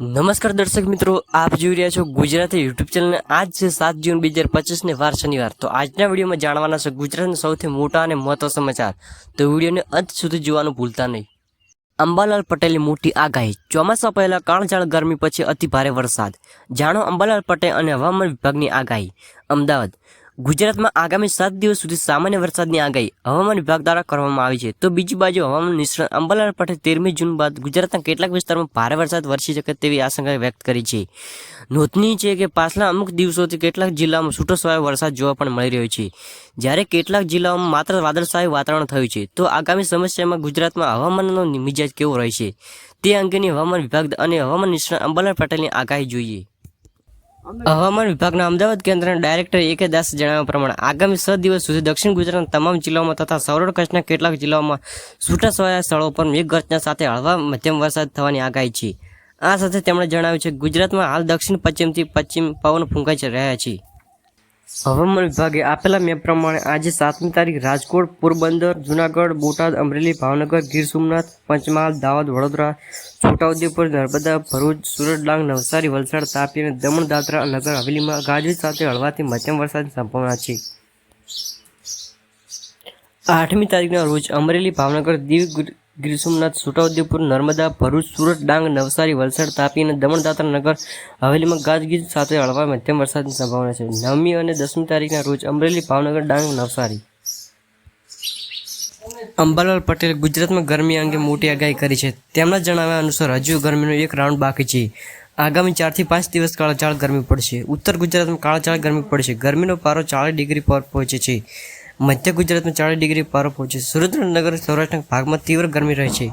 નમસ્કાર દર્શક મિત્રો, આપ જોઈ રહ્યા છો ગુજરાતી યુટ્યુબ ચેનલ આજ છે સાત જૂન બે હજાર પચીસને, વાર શનિવાર. તો આજના વિડીયોમાં જાણવાના છે ગુજરાતના સૌથી મોટા અને મહત્વ સમાચાર. તો વિડીયોને અંત સુધી જોવાનું ભૂલતા નહીં. અંબાલાલ પટેલની મોટી આગાહી. ચોમાસા પહેલા કાળઝાળ ગરમી પછી અતિ ભારે વરસાદ. જાણો અંબાલાલ પટેલ અને હવામાન વિભાગની આગાહી. અમદાવાદ. ગુજરાતમાં આગામી સાત દિવસ સુધી સામાન્ય વરસાદની આગાહી હવામાન વિભાગ દ્વારા કરવામાં આવી છે. તો બીજી બાજુ હવામાન નિષ્ણાત અંબાલાલ પટેલ તેરમી જૂન બાદ ગુજરાતના કેટલાક વિસ્તારમાં ભારે વરસાદ વરસી શકે તેવી આશંકા વ્યક્ત કરી છે. નોંધનીય છે કે પાછલા અમુક દિવસોથી કેટલાક જિલ્લામાં છૂટોછવાયો વરસાદ જોવા પણ મળી રહ્યો છે. જ્યારે કેટલાક જિલ્લાઓમાં માત્ર વાદળછાયું વાતાવરણ થયું છે, તો આગામી સમસ્યામાં ગુજરાતમાં હવામાનનો મિજાજ કેવો રહેશે? તે અંગેની હવામાન વિભાગ અને હવામાન નિષ્ણાત અંબાલાલ પટેલની આગાહી જોઈએ. હવામાન વિભાગના અમદાવાદ કેન્દ્રના ડાયરેક્ટર એ કે દાસ જણાવ્યા પ્રમાણે આગામી છ દિવસ સુધી દક્ષિણ ગુજરાતના તમામ જિલ્લાઓમાં તથા સૌરાષ્ટ્ર કચ્છના કેટલાક જિલ્લાઓમાં છૂટાછવાયા સ્થળો પર મેઘગર્જના સાથે હળવા મધ્યમ વરસાદ થવાની આગાહી છે. આ સાથે તેમણે જણાવ્યું છે ગુજરાતમાં હાલ દક્ષિણ પશ્ચિમથી પશ્ચિમ પવન ફૂંકાઈ રહ્યા છે. હવામાન વિભાગે આપેલા મેપ પ્રમાણે આજે સાતમી તારીખ રાજકોટ, પોરબંદર, જુનાગઢ, બોટાદ, અમરેલી, ભાવનગર, ગીર સોમનાથ, પંચમહાલ, દાહોદ, વડોદરા, છોટાઉદેપુર, નર્મદા, ભરૂચ, સુરત, ડાંગ, નવસારી, વલસાડ, તાપી અને દમણ, દાદરા, નગર, હવેલીમાં ગાજવીજ સાથે હળવાથી મધ્યમ વરસાદની સંભાવના છે. આઠમી તારીખના રોજ અમરેલી, ભાવનગર, દીવ ગીર- સોમનાથ છોટાઉદેપુર, નર્મદા, ભરૂચ, સુરત, ડાંગ, નવસારી, વલસાડ, તાપી અને દમણ દાદરા હવેલીમાં ગાજગીજ સાથે હળવા મધ્યમ વરસાદની સંભાવના છે. નવમી અને દસમી તારીખના રોજ અમરેલી, ભાવનગર, ડાંગ, નવસારી. અંબાલાલ પટેલે ગુજરાતમાં ગરમી અંગે મોટી આગાહી કરી છે. તેમના જણાવ્યા અનુસાર હજુ ગરમીનો એક રાઉન્ડ બાકી છે. આગામી ચારથી પાંચ દિવસ કાળાચાળ ગરમી પડશે. ઉત્તર ગુજરાતમાં કાળાચાળ ગરમી પડશે. ગરમીનો પારો ચાળીસ ડિગ્રી પર પહોંચે છે. મધ્ય ગુજરાતમાં ચાલીસ ડિગ્રી પારો પહોંચે. છે સુરેન્દ્રનગર સૌરાષ્ટ્રના ભાગમાં તીવ્ર ગરમી રહે છે.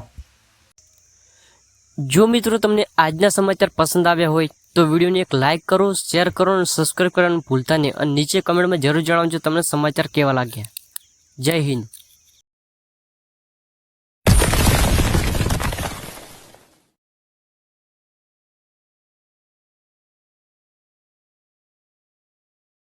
જો મિત્રો તમને આજના સમાચાર પસંદ આવ્યા હોય, તો વિડીયોને એક લાઇક કરો, શેર કરો અને સબસ્ક્રાઈબ કરવાનું ભૂલતા નહીં. અને નીચે કમેન્ટમાં જરૂર જણાવજો તમને સમાચાર કેવા લાગ્યા. જય હિન્દ.